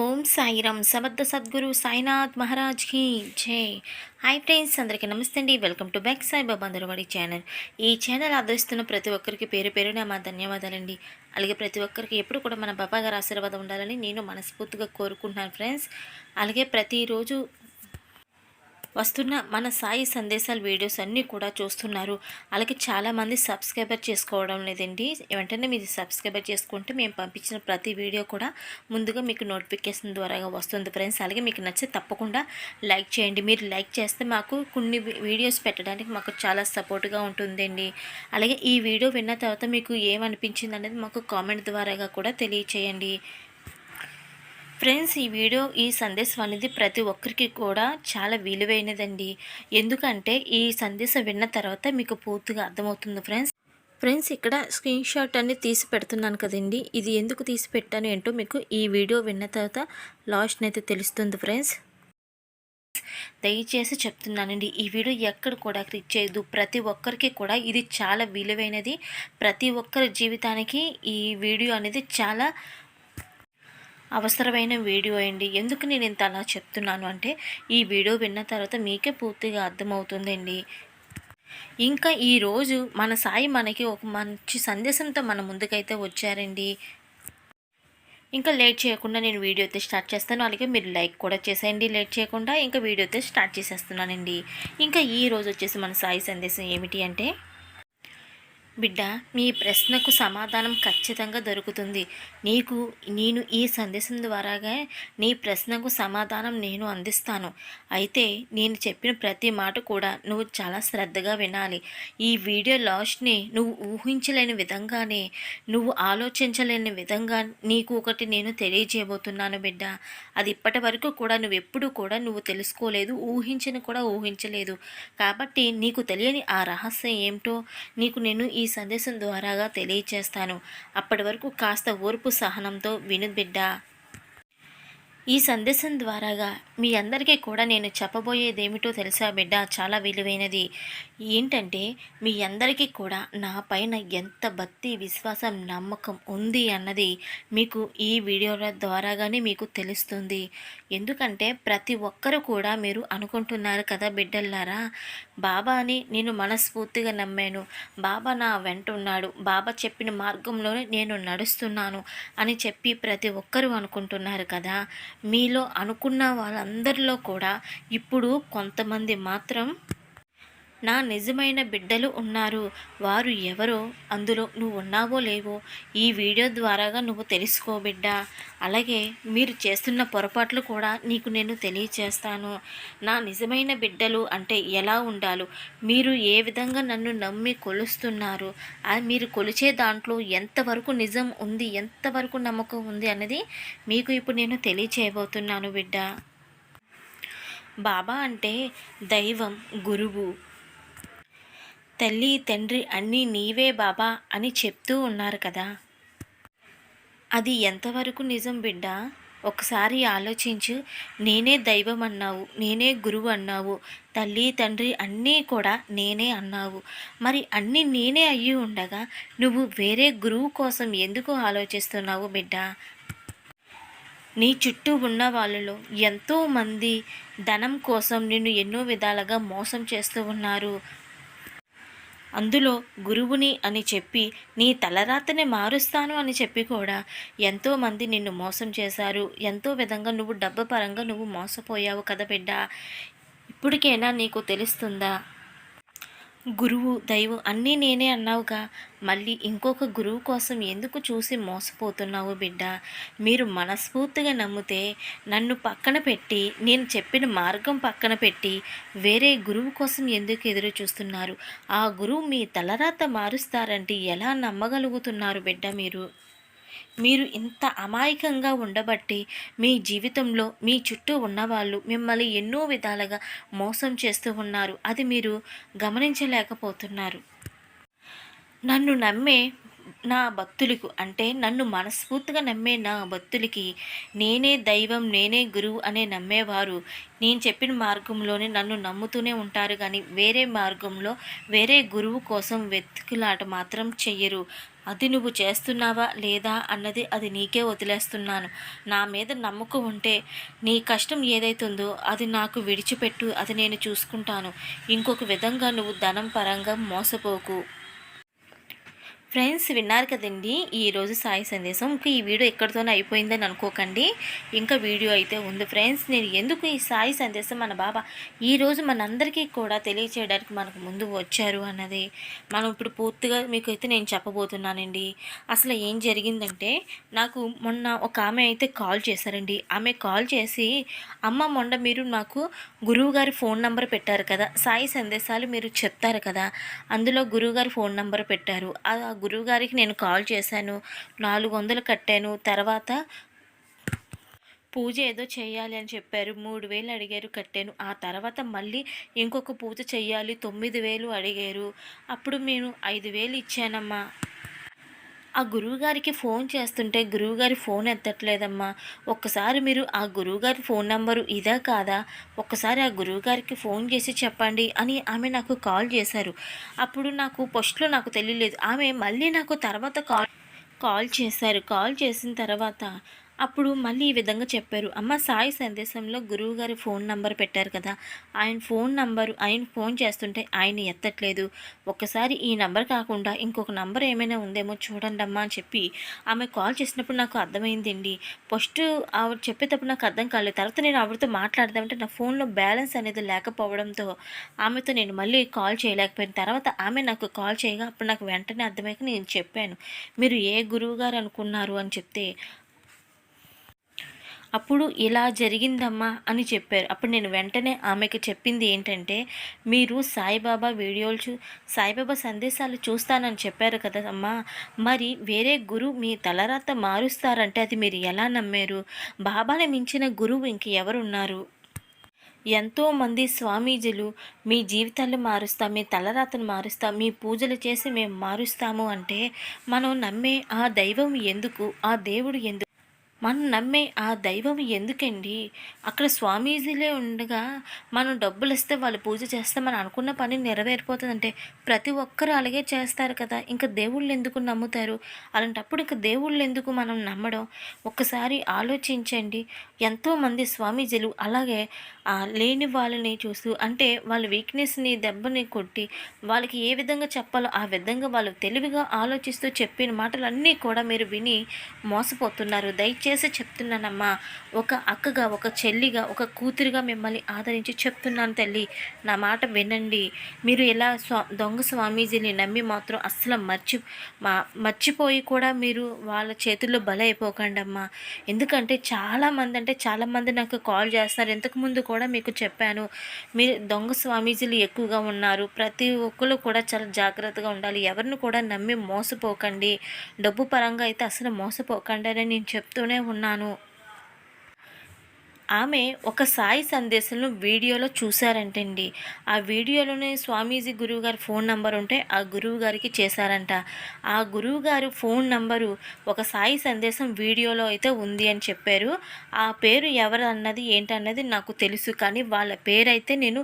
ఓం సాయిరామ్ సమర్థ సద్గురు సాయినాథ్ మహారాజ్కి జై. హాయ్ ఫ్రెండ్స్ అందరికీ నమస్తే అండి. Welcome to back Saibaba అందరవాడి channel. ఈ ఛానల్ ఆదరిస్తున్న ప్రతి ఒక్కరికి పేరు పేరున మా ధన్యవాదాలండి. అలాగే ప్రతి ఒక్కరికి ఎప్పుడు కూడా మన బాబా గారు ఆశీర్వాదం ఉండాలని నేను మనస్ఫూర్తిగా కోరుకుంటున్నాను ఫ్రెండ్స్. అలాగే ప్రతిరోజు వస్తున్న మన సాయి సందేశాల వీడియోస్ అన్నీ కూడా చూస్తున్నారు. అలాగే చాలామంది సబ్స్క్రైబర్ చేసుకోవడం లేదండి. వెంటనే మీరు సబ్స్క్రైబర్ చేసుకుంటే మేము పంపించిన ప్రతి వీడియో కూడా ముందుగా మీకు నోటిఫికేషన్ ద్వారా వస్తుంది ఫ్రెండ్స్. అలాగే మీకు నచ్చితే తప్పకుండా లైక్ చేయండి. మీరు లైక్ చేస్తే మాకు కొన్ని వీడియోస్ పెట్టడానికి మాకు చాలా సపోర్ట్గా ఉంటుందండి. అలాగే ఈ వీడియో విన్న తర్వాత మీకు ఏమనిపించింది అనేది మాకు కామెంట్ ద్వారాగా కూడా తెలియచేయండి. ఫ్రెండ్స్ ఈ వీడియో ఈ సందేశం అనేది ప్రతి ఒక్కరికి కూడా చాలా విలువైనదండి. ఎందుకంటే ఈ సందేశం విన్న తర్వాత మీకు పూర్తిగా అర్థమవుతుంది ఫ్రెండ్స్. ఫ్రెండ్స్ ఇక్కడ స్క్రీన్ షాట్ అన్ని తీసి పెడుతున్నాను కదండి. ఇది ఎందుకు తీసి పెట్టాను ఏంటో మీకు ఈ వీడియో విన్న తర్వాత లాస్ట్ అయితే తెలుస్తుంది ఫ్రెండ్స్. దయచేసి చెప్తున్నానండి ఈ వీడియో ఎక్కడ కూడా క్లిక్ చేయదు ప్రతి ఒక్కరికి కూడా ఇది చాలా విలువైనది. ప్రతి ఒక్కరి జీవితానికి ఈ వీడియో అనేది చాలా అవసరమైన వీడియో అండి. ఎందుకు నేను ఇంత అలా చెప్తున్నాను అంటే ఈ వీడియో విన్న తర్వాత మీకే పూర్తిగా అర్థమవుతుందండి. ఇంకా ఈరోజు మన సాయి మనకి ఒక మంచి సందేశంతో మన ముందుకైతే వచ్చారండి. ఇంకా లేట్ చేయకుండా నేను వీడియో అయితే స్టార్ట్ చేస్తాను. అలాగే మీరు లైక్ కూడా చేసేయండి. లేట్ చేయకుండా ఇంకా వీడియో అయితే స్టార్ట్ చేసేస్తున్నానండి. ఇంకా ఈ రోజు వచ్చేసి మన సాయి సందేశం ఏమిటి అంటే బిడ్డ మీ ప్రశ్నకు సమాధానం ఖచ్చితంగా దొరుకుతుంది. నీకు నేను ఈ సందేశం ద్వారాగా నీ ప్రశ్నకు సమాధానం నేను అందిస్తాను. అయితే నేను చెప్పిన ప్రతి మాట కూడా నువ్వు చాలా శ్రద్ధగా వినాలి. ఈ వీడియో లాస్ట్ని నువ్వు ఊహించలేని విధంగానే నువ్వు ఆలోచించలేని విధంగా నీకు ఒకటి నేను తెలియజేయబోతున్నాను బిడ్డ. అది ఇప్పటి వరకు కూడా నువ్వు ఎప్పుడు కూడా నువ్వు తెలుసుకోలేదు ఊహించని కూడా ఊహించలేదు. కాబట్టి నీకు తెలియని ఆ రహస్యం ఏమిటో నీకు నేను ఈ ఈ సందేశం ద్వారాగా తెలియచేస్తాను. అప్పటి వరకు కాస్త ఓర్పు సహనంతో విను బిడ్డ. ఈ సందేశం ద్వారాగా మీ అందరికీ కూడా నేను చెప్పబోయేది ఏమిటో తెలుసా బిడ్డ? చాలా విలువైనది. ఏంటంటే మీ అందరికీ కూడా నా పైన ఎంత భక్తి విశ్వాసం నమ్మకం ఉంది అన్నది మీకు ఈ వీడియోల ద్వారాగానే మీకు తెలుస్తుంది. ఎందుకంటే ప్రతి ఒక్కరు కూడా మీరు అనుకుంటున్నారు కదా బిడ్డల్లారా? బాబాని నేను మనస్ఫూర్తిగా నమ్మాను. బాబా నా వెంట ఉన్నాడు. బాబా చెప్పిన మార్గంలోనే నేను నడుస్తున్నాను అని చెప్పి ప్రతి ఒక్కరూ అనుకుంటున్నారు కదా? మీలో అనుకున్న వాళ్ళందరిలో కూడా ఇప్పుడు కొంతమంది మాత్రం నా నిజమైన బిడ్డలు ఉన్నారు. వారు ఎవరో అందులో నువ్వు ఉన్నావో లేవో ఈ వీడియో ద్వారాగా నువ్వు తెలుసుకో బిడ్డ. అలాగే మీరు చేస్తున్న పొరపాట్లు కూడా నీకు నేను తెలియచేస్తాను. నా నిజమైన బిడ్డలు అంటే ఎలా ఉండాలో మీరు ఏ విధంగా నన్ను నమ్మి కొలుస్తున్నారు మీరు కొలిచే దాంట్లో ఎంతవరకు నిజం ఉంది ఎంతవరకు నమ్మకం ఉంది అన్నది మీకు ఇప్పుడు నేను తెలియచేయబోతున్నాను బిడ్డ. బాబా అంటే దైవం గురువు తల్లి తండ్రి అన్నీ నీవే బాబా అని చెప్తూ ఉన్నారు కదా. అది ఎంతవరకు నిజం బిడ్డ? ఒకసారి ఆలోచించు. నేనే దైవం అన్నావు నేనే గురువు అన్నావు. తల్లి తండ్రి అన్నీ కూడా నేనే అన్నావు. మరి అన్నీ నేనే అయ్యి ఉండగా నువ్వు వేరే గురువు కోసం ఎందుకు ఆలోచిస్తున్నావు బిడ్డ? నీ చుట్టూ ఉన్న వాళ్ళలో ఎంతోమంది ధనం కోసం నిన్ను ఎన్నో విధాలుగా మోసం చేస్తూ ఉన్నారు. అందులో గురువుని అని చెప్పి నీ తలరాతనే మారుస్తాను అని చెప్పి కూడా ఎంతోమంది నిన్ను మోసం చేశారు. ఎంతో విధంగా నువ్వు డబ్బు పరంగా నువ్వు మోసపోయావు కదా బిడ్డ. ఇప్పటికైనా నీకు తెలుస్తుందా? గురువు దైవం అన్నీ నేనే అన్నావుగా. మళ్ళీ ఇంకొక గురువు కోసం ఎందుకు చూసి మోసపోతున్నావు బిడ్డ? మీరు మనస్ఫూర్తిగా నమ్మితే నన్ను పక్కన పెట్టి నేను చెప్పిన మార్గం పక్కన పెట్టి వేరే గురువు కోసం ఎందుకు ఎదురు చూస్తున్నారు? ఆ గురువు మీ తలరాత మారుస్తారంటే ఎలా నమ్మగలుగుతున్నారు బిడ్డ మీరు? మీరు ఇంత అమాయకంగా ఉండబట్టి మీ జీవితంలో మీ చుట్టూ ఉన్నవాళ్ళు మిమ్మల్ని ఎన్నో విధాలుగా మోసం చేస్తూ ఉన్నారు. అది మీరు గమనించలేకపోతున్నారు. నన్ను నమ్మే నా భక్తులకు అంటే నన్ను మనస్ఫూర్తిగా నమ్మే నా భక్తులకి నేనే దైవం నేనే గురువు అనే నమ్మేవారు. నేను చెప్పిన మార్గంలోనే నన్ను నమ్ముతూనే ఉంటారు కానీ వేరే మార్గంలో వేరే గురువు కోసం వెతుకులాట మాత్రం చెయ్యరు. అది నువ్వు చేస్తున్నావా లేదా అన్నది అది నీకే వదిలేస్తున్నాను. నా మీద నమ్మకం ఉంటే నీ కష్టం ఏదైతుందో అది నాకు విడిచిపెట్టు అది నేను చూసుకుంటాను. ఇంకొక విధంగా నువ్వు ధనం పరంగా మోసపోకు. ఫ్రెండ్స్ విన్నారు కదండి ఈరోజు సాయి సందేశం. ఇంకా ఈ వీడియో ఎక్కడితోనే అయిపోయిందని అనుకోకండి. ఇంకా వీడియో అయితే ఉంది ఫ్రెండ్స్. నేను ఎందుకు ఈ సాయి సందేశం మన బాబా ఈరోజు మనందరికీ కూడా తెలియచేయడానికి మనకు ముందు వచ్చారు అన్నది మనం ఇప్పుడు పూర్తిగా మీకు అయితే నేను చెప్పబోతున్నానండి. అసలు ఏం జరిగిందంటే నాకు మొన్న ఒక ఆమె అయితే కాల్ చేశారండి. ఆమె కాల్ చేసి అమ్మ మొన్న మీరు నాకు గురువుగారి ఫోన్ నంబర్ పెట్టారు కదా సాయి సందేశాలు మీరు చెప్తారు కదా అందులో గురువుగారి ఫోన్ నంబర్ పెట్టారు. గురువుగారికి గురువు గారికి నేను కాల్ చేశాను. నాలుగు వందలు కట్టాను. తర్వాత పూజ ఏదో చేయాలి అని చెప్పారు. మూడు వేలు అడిగారు కట్టాను. ఆ తర్వాత మళ్ళీ ఇంకొక పూజ చేయాలి. తొమ్మిది వేలు అడిగారు. అప్పుడు నేను ఐదు వేలు ఇచ్చానమ్మా. ఆ గురువుగారికి ఫోన్ చేస్తుంటే గురువుగారి ఫోన్ ఎత్తట్లేదమ్మా. ఒక్కసారి మీరు ఆ గురువుగారి ఫోన్ నంబరు ఇదా కాదా? ఒక్కసారి ఆ గురువుగారికి ఫోన్ చేసి చెప్పండి అని ఆమె నాకు కాల్ చేశారు. అప్పుడు నాకు ఫస్ట్లో నాకు తెలియలేదు. ఆమె మళ్ళీ నాకు తర్వాత కాల్ కాల్ చేశారు. కాల్ చేసిన తర్వాత అప్పుడు మళ్ళీ ఈ విధంగా చెప్పారు. అమ్మ సాయి సందేశంలో గురువు గారి ఫోన్ నంబర్ పెట్టారు కదా. ఆయన ఫోన్ నంబరు ఆయన ఫోన్ చేస్తుంటే ఆయన ఎత్తట్లేదు. ఒక్కసారి ఈ నంబర్ కాకుండా ఇంకొక నంబర్ ఏమైనా ఉందేమో చూడండి అమ్మా అని చెప్పి ఆమె కాల్ చేసినప్పుడు నాకు అర్థమైందండి. ఫస్ట్ ఆవిడ చెప్పేటప్పుడు నాకు అర్థం కాలేదు. తర్వాత నేను ఆవిడతో మాట్లాడదామంటే నా ఫోన్లో బ్యాలెన్స్ అనేది లేకపోవడంతో ఆమెతో నేను మళ్ళీ కాల్ చేయలేకపోయిన. తర్వాత ఆమె నాకు కాల్ చేయగా అప్పుడు నాకు వెంటనే అర్థమయ్యాక నేను చెప్పాను. మీరు ఏ గురువు గారు అనుకున్నారు అని చెప్తే అప్పుడు ఇలా జరిగిందమ్మా అని చెప్పారు. అప్పుడు నేను వెంటనే ఆమెకు చెప్పింది ఏంటంటే మీరు సాయిబాబా వీడియోలు చూ సాయిబాబా సందేశాలు చూస్తానని చెప్పారు కదా అమ్మా మరి వేరే గురువు మీ తలరాత మారుస్తారంటే అది మీరు ఎలా నమ్మారు? బాబాని మించిన గురువు ఇంక ఎవరున్నారు ఎంతోమంది స్వామీజీలు మీ జీవితాలు మారుస్తాం మీ తలరాతను మారుస్తాం మీ పూజలు చేసి మేము మారుస్తాము అంటే మనం నమ్మే ఆ దైవం ఎందుకు? ఆ దేవుడు ఎందుకు? మనం నమ్మే ఆ దైవం ఎందుకండి? అక్కడ స్వామీజీలే ఉండగా మనం డబ్బులు ఇస్తే వాళ్ళు పూజ చేస్తే మనం అనుకున్న పని నెరవేరిపోతుందంటే ప్రతి ఒక్కరు అలాగే చేస్తారు కదా. ఇంకా దేవుళ్ళు ఎందుకు నమ్ముతారు? అలాంటప్పుడు ఇంకా దేవుళ్ళు ఎందుకు మనం నమ్మడం? ఒక్కసారి ఆలోచించండి. ఎంతోమంది స్వామీజీలు అలాగే లేని వాళ్ళని చూస్తూ అంటే వాళ్ళ వీక్నెస్ని దెబ్బని కొట్టి వాళ్ళకి ఏ విధంగా చెప్పాలో ఆ విధంగా వాళ్ళు తెలివిగా ఆలోచిస్తూ చెప్పిన మాటలన్నీ కూడా మీరు విని మోసపోతున్నారు. దయచేసి చేసి చెప్తున్నానమ్మా. ఒక అక్కగా ఒక చెల్లిగా ఒక కూతురుగా మిమ్మల్ని ఆదరించి చెప్తున్నాను తల్లి. నా మాట వినండి. మీరు ఎలా స్వా దొంగ స్వామీజీని నమ్మి మాత్రం అస్సలు మర్చి మా మర్చిపోయి కూడా మీరు వాళ్ళ చేతుల్లో బలైపోకండి అమ్మా ఎందుకంటే చాలామంది అంటే చాలామంది నాకు కాల్ చేస్తున్నారు. ఇంతకుముందు కూడా మీకు చెప్పాను. మీరు దొంగ స్వామీజీలు ఎక్కువగా ఉన్నారు. ప్రతి ఒక్కరు కూడా చాలా జాగ్రత్తగా ఉండాలి. ఎవరిని కూడా నమ్మి మోసపోకండి. డబ్బు పరంగా అయితే అసలు మోసపోకండి అని నేను చెప్తూనే ఉన్నాను. ఆమె ఒక సాయి సందేశంను వీడియోలో చూశారంటండి. ఆ వీడియోలోనే స్వామీజీ గురువు గారి ఫోన్ నంబర్ ఉంటే ఆ గురువు గారికి చేశారంట. ఆ గురువు గారు ఫోన్ నంబరు ఒక సాయి సందేశం వీడియోలో అయితే ఉంది అని చెప్పారు. ఆ పేరు ఎవరు అన్నది ఏంటన్నది నాకు తెలుసు. కానీ వాళ్ళ పేరైతే నేను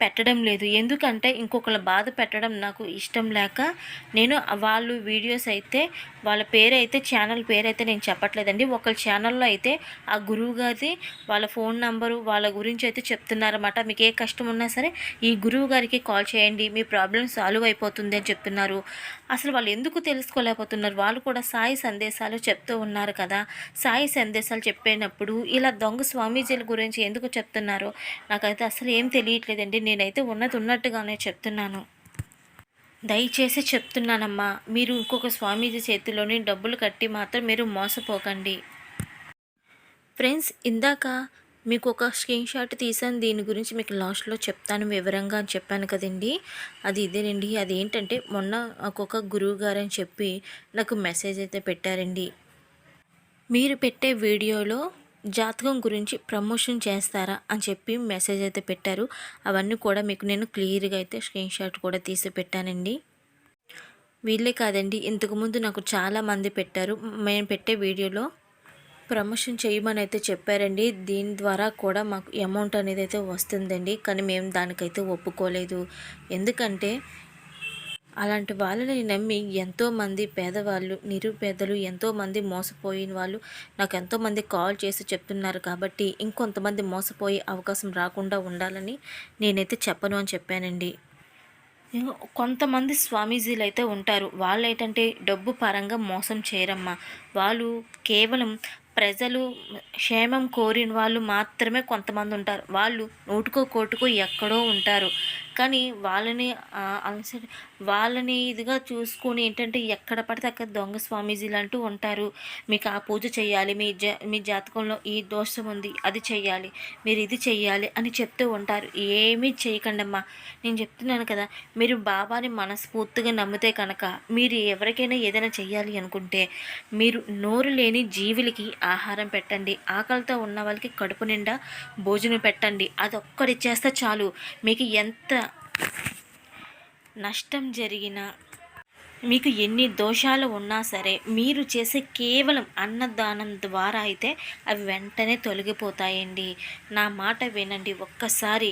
పెట్టడం లేదు. ఎందుకంటే ఇంకొకళ్ళ బాధ పెట్టడం నాకు ఇష్టం లేక నేను వాళ్ళు వీడియోస్ అయితే వాళ్ళ పేరు అయితే ఛానల్ పేరు అయితే నేను చెప్పట్లేదండి. ఒకళ్ళ ఛానల్లో అయితే ఆ గురువు గారి వాళ్ళ ఫోన్ నంబరు వాళ్ళ గురించి అయితే చెప్తున్నారన్నమాట. మీకు ఏ కష్టం ఉన్నా సరే ఈ గురువు గారికి కాల్ చేయండి. మీ ప్రాబ్లం సాల్వ్ అయిపోతుంది అని చెప్తున్నారు. అసలు వాళ్ళు ఎందుకు తెలుసుకోలేకపోతున్నారు? వాళ్ళు కూడా సాయి సందేశాలు చెప్తూ ఉన్నారు కదా. సాయి సందేశాలు చెప్పేటప్పుడు ఇలా దొంగ స్వామీజీల గురించి ఎందుకు చెప్తున్నారో నాకైతే అసలు ఏం తెలియట్లేదండి. నేనైతే ఉన్నది ఉన్నట్టుగానే చెప్తున్నాను. దయచేసి చెప్తున్నానమ్మా మీరు ఇంకొక స్వామీజీ చేతిలోని డబ్బులు కట్టి మాత్రం మీరు మోసపోకండి. ఫ్రెండ్స్ ఇందాక మీకు ఒక స్క్రీన్ షాట్ తీసాను దీని గురించి మీకు లాస్ట్లో చెప్తాను వివరంగా అని చెప్పాను కదండి. అది ఇదేనండి అది ఏంటంటే మొన్న ఒక్కొక్క గురువు గారు అని చెప్పి నాకు మెసేజ్ అయితే పెట్టారండి. మీరు పెట్టే వీడియోలో జాతకం గురించి ప్రమోషన్ చేస్తారా అని చెప్పి మెసేజ్ అయితే పెట్టారు. అవన్నీ కూడా మీకు నేను క్లియర్గా అయితే స్క్రీన్ షాట్ కూడా తీసి పెట్టానండి. వీళ్ళే కాదండి ఇంతకుముందు నాకు చాలామంది పెట్టారు. మేము పెట్టే వీడియోలో ప్రమోషన్ చేయమని అయితే చెప్పారండి. దీని ద్వారా కూడా మాకు అమౌంట్ అనేది అయితే వస్తుందండి. కానీ మేము దానికైతే ఒప్పుకోలేదు. ఎందుకంటే అలాంటి వాళ్ళని నమ్మి ఎంతోమంది పేదవాళ్ళు నిరుపేదలు ఎంతోమంది మోసపోయిన వాళ్ళు నాకు ఎంతోమంది కాల్ చేసి చెప్తున్నారు కాబట్టి ఇంకొంతమంది మోసపోయే అవకాశం రాకుండా ఉండాలని నేనైతే చెప్పను అని చెప్పానండి. కొంతమంది స్వామీజీలు అయితే ఉంటారు. వాళ్ళు ఏంటంటే డబ్బు పరంగా మోసం చేయరమ్మా. వాళ్ళు కేవలం ప్రజలు క్షేమం కోరిన వాళ్ళు మాత్రమే కొంతమంది ఉంటారు. వాళ్ళు నోటుకో కోటుకో ఎక్కడో ఉంటారు. కానీ వాళ్ళని అనుసరి వాళ్ళని ఇదిగా చూసుకొని ఏంటంటే ఎక్కడ పడితే అక్కడ దొంగ స్వామీజీలు అంటూ ఉంటారు. మీకు ఆ పూజ చేయాలి మీ జా మీ జాతకంలో ఈ దోషం ఉంది అది చెయ్యాలి మీరు ఇది చేయాలి అని చెప్తూ ఉంటారు. ఏమీ చేయకండమ్మా. నేను చెప్తున్నాను కదా మీరు బాబాని మనస్ఫూర్తిగా నమ్మితే కనుక మీరు ఎవరికైనా ఏదైనా చేయాలి అనుకుంటే మీరు నోరు లేని జీవులకి ఆహారం పెట్టండి. ఆకలితో ఉన్న వాళ్ళకి కడుపు నిండా భోజనం పెట్టండి. అదొక్కటి చేస్తే చాలు. మీకు ఎంత నష్టం జరిగిన మీకు ఎన్ని దోషాలు ఉన్నా సరే మీరు చేసే కేవలం అన్నదానం ద్వారా అయితే అవి వెంటనే తొలగిపోతాయండి. నా మాట వినండి ఒక్కసారి.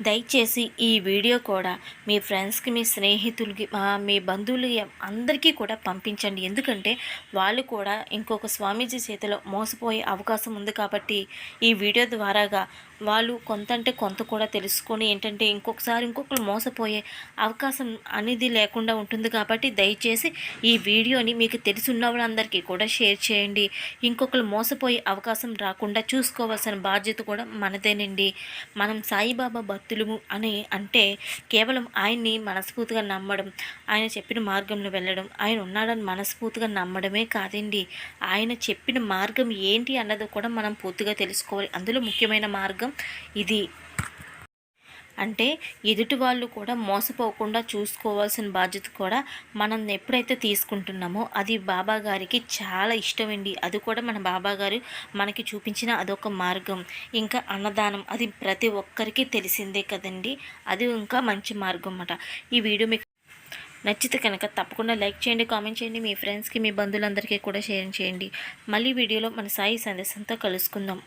దయచేసి ఈ వీడియో కూడా మీ ఫ్రెండ్స్కి మీ స్నేహితులకి మీ బంధువులు అందరికీ కూడా పంపించండి. ఎందుకంటే వాళ్ళు కూడా ఇంకొక స్వామీజీ చేతిలో మోసపోయే అవకాశం ఉంది కాబట్టి ఈ వీడియో ద్వారాగా వాళ్ళు కొంత అంటే కొంత కూడా తెలుసుకొని ఏంటంటే ఇంకొకసారి ఇంకొకరు మోసపోయే అవకాశం అనేది లేకుండా ఉంటుంది కాబట్టి దయచేసి ఈ వీడియోని మీకు తెలిసిన వాళ్ళందరికీ కూడా షేర్ చేయండి. ఇంకొకరు మోసపోయే అవకాశం రాకుండా చూసుకోవాల్సిన బాధ్యత కూడా మనదేనండి. మనం సాయిబాబా భక్తులు అని అంటే కేవలం ఆయన్ని మనస్ఫూర్తిగా నమ్మడం ఆయన చెప్పిన మార్గంలో వెళ్ళడం ఆయన ఉన్నాడని మనస్ఫూర్తిగా నమ్మడమే కాదండి. ఆయన చెప్పిన మార్గం ఏంటి అన్నది కూడా మనం పూర్తిగా తెలుసుకోవాలి. అందులో ముఖ్యమైన మార్గం ఇది. అంటే ఎదుటి వాళ్ళు కూడా మోసపోకుండా చూసుకోవాల్సిన బాధ్యత కూడా మనం ఎప్పుడైతే తీసుకుంటున్నామో అది బాబా గారికి చాలా ఇష్టమండి. అది కూడా మన బాబా గారు మనకి చూపించిన అదొక మార్గం. ఇంకా అన్నదానం అది ప్రతి ఒక్కరికి తెలిసిందే కదండి. అది ఇంకా మంచి మార్గం అన్నమాట ఈ వీడియో మీకు నచ్చితే కనుక తప్పకుండా లైక్ చేయండి కామెంట్ చేయండి మీ ఫ్రెండ్స్కి మీ బంధువులందరికీ కూడా షేర్ చేయండి. మళ్ళీ వీడియోలో మన సాయి సందేశంతో కలుసుకుందాం.